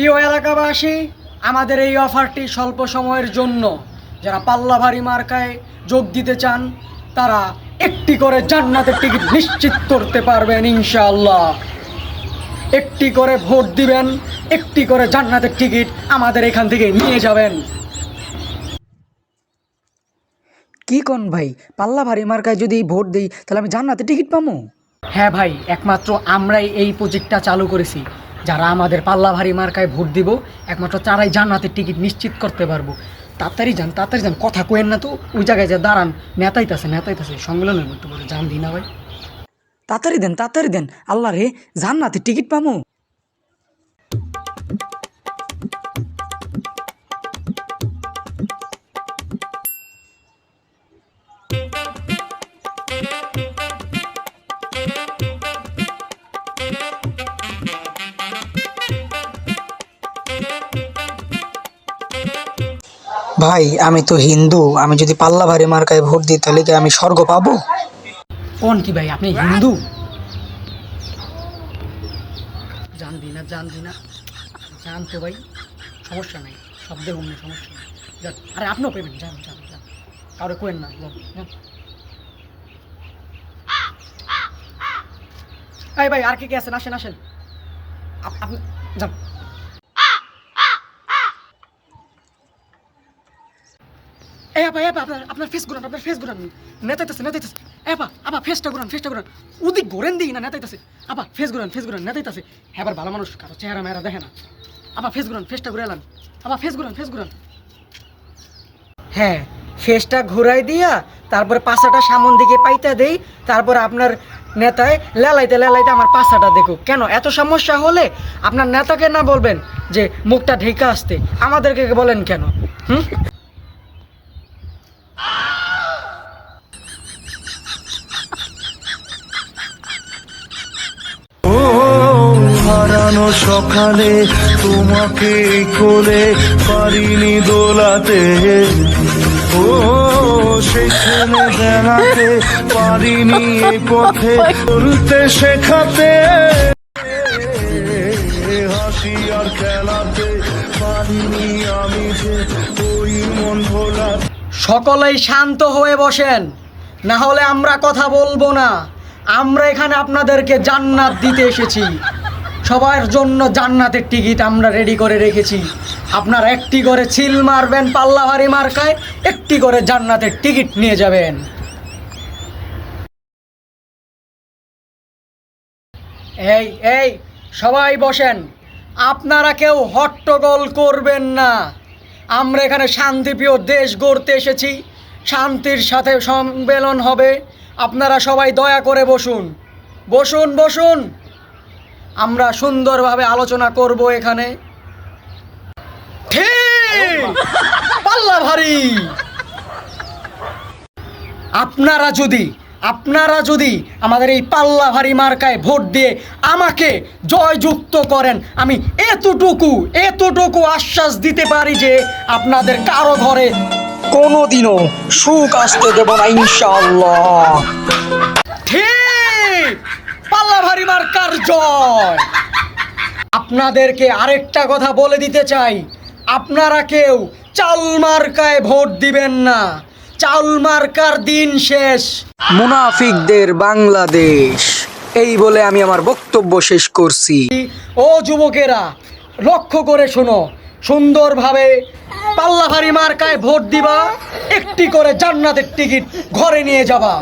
প্রিয় এলাকাবাসী আমাদের এই অফারটি স্বল্প সময়ের জন্য। যারা পাল্লাভারী মার্কায় যোগ দিতে চান তারা একটি করে জান্নাতের টিকিট নিশ্চিত করতে পারবেন ইনশাআল্লাহ। একটি করে ভোট দিবেন একটি করে জান্নাতের টিকিট আমাদের এখান থেকে নিয়ে যাবেন। কি কোন ভাই? পাল্লা ভারী মার্কায় যদি ভোট দিই তাহলে আমি জান্নাতের টিকিট পাবো হ্যাঁ ভাই একমাত্র আমরাই এই প্রজেক্টটা চালু করেছি। যারা আমাদের পাল্লা ভারী মার্কায় ভোট দিব, একমাত্র তারাই জান্নাতের টিকিট নিশ্চিত করতে পারব। তাড়াতাড়ি যান তাড়াতাড়ি যান, কথা কোয়েন না তো, ওই জায়গায় যা দাঁড়ান নেতাইতেছে নেতাইতেছে সম্মেলনের মধ্যে বলে যান দিই না ভাই। তাড়াতাড়ি দেন তাড়াতাড়ি দেন। আল্লাহ রে, জান্নাতের টিকিট পাবো ভাই, আমি তো হিন্দু। আমি যদি পাল্লা ভারী মার্কায় ভোট দিই, তাহলে কি আমি স্বর্গ পাবো? কোন কি ভাই, আপনি হিন্দু? জানবি না জানবি না। জান তো ভাই, সমস্যা নাই। শব্দে অন্য সমস্যা নেই। যান আরে আপনিও পেবেন যান যান যান। কাউরে কোয়েন না যান। এই ভাই, আর কে কে আছেন? আসেন আসেন। আপ- আপনি, যান। আপা আপনার ফেস ঘুরান, আপনার ফেস ঘুরান। নেতাইতেছে নেতাইতেছে। আপা ফেসটা ঘুরান ফেসটা ঘুরান। ওদিক ঘোরেন দিই না, নেতাইতেছে। আপা ফেস ঘুরান ফেস ঘুরান, নেতাইতেছে। হ্যাঁ ভালো মানুষ, কারও চেহারা দেখে না। ফেস ঘুরান ফেসটা ঘুরে ফেস ঘুরান ফেস ঘুরান। হ্যাঁ ফেসটা ঘুরাই দিয়া, তারপরে পাশাটা সামন দিকে পাইতে দেই, তারপর আপনার নেতায় লেলাইতে লেলাইতে আমার পাশাটা দেখো। কেন? এত সমস্যা হলে আপনার নেতাকে না বলবেন যে মুখটা ঢেকে আসতে। আমাদেরকে বলেন কেন? হুম? সকালে তোমাকে কোলে পারিনি দোলাতে। ও সেখানে দেখাতে পারিনি এই পথে চলতে শেখাতে। হাসি আর খেলাতে পারিনি আমি যে ওই মন ভোলা সকলেই শান্ত হয়ে বসেন। না হলে আমরা কথা বলব না। আমরা এখানে আপনাদেরকে জান্নাত দিতে এসেছি। সবার জন্য জান্নাতের টিকিট আমরা রেডি করে রেখেছি। আপনারা একটি করে ছিল মারবেন পাল্লাভারি মার্কায়, একটি করে জান্নাতের টিকিট নিয়ে যাবেন। এই এই, সবাই বসেন। আপনারা কেউ হট্টগোল করবেন না। আমরা এখানে শান্তিপ্রিয় দেশ গড়তে এসেছি। শান্তির সাথে সম্মেলন হবে। আপনারা সবাই দয়া করে বসুন। বসুন বসুন। আমরা সুন্দরভাবে আলোচনা করব এখানে। ঠিক! পাল্লা ভারী! আপনারা যদি আপনারা যদি আমাদের এই পাল্লা ভারী মার্কায় ভোট দিয়ে আমাকে জয়যুক্ত করেন, আমি এতটুকু এতটুকু আশ্বাস দিতে পারি যে আপনাদের কারও ঘরে কোনোদিনও সুখ আসতে দেব না, ইনশাআল্লাহ। ঠিক! পাল্লা ভারী মার্কার জয়। আপনাদেরকে আরেকটা কথা বলে দিতে চাই। আপনারা কেউ চাল মার্কায় ভোট দিবেন না। চাল মার্কার দিন শেষ। মুনাফিকদের বাংলাদেশ। এই বলে আমি আমার বক্তব্য শেষ করছি। ও যুবকেরা লক্ষ্য করে শোনো। সুন্দরভাবে পাল্লাভারি মার্কায় ভোট দিবা একটি করে জান্নাতের টিকিট ঘরে নিয়ে যাবা।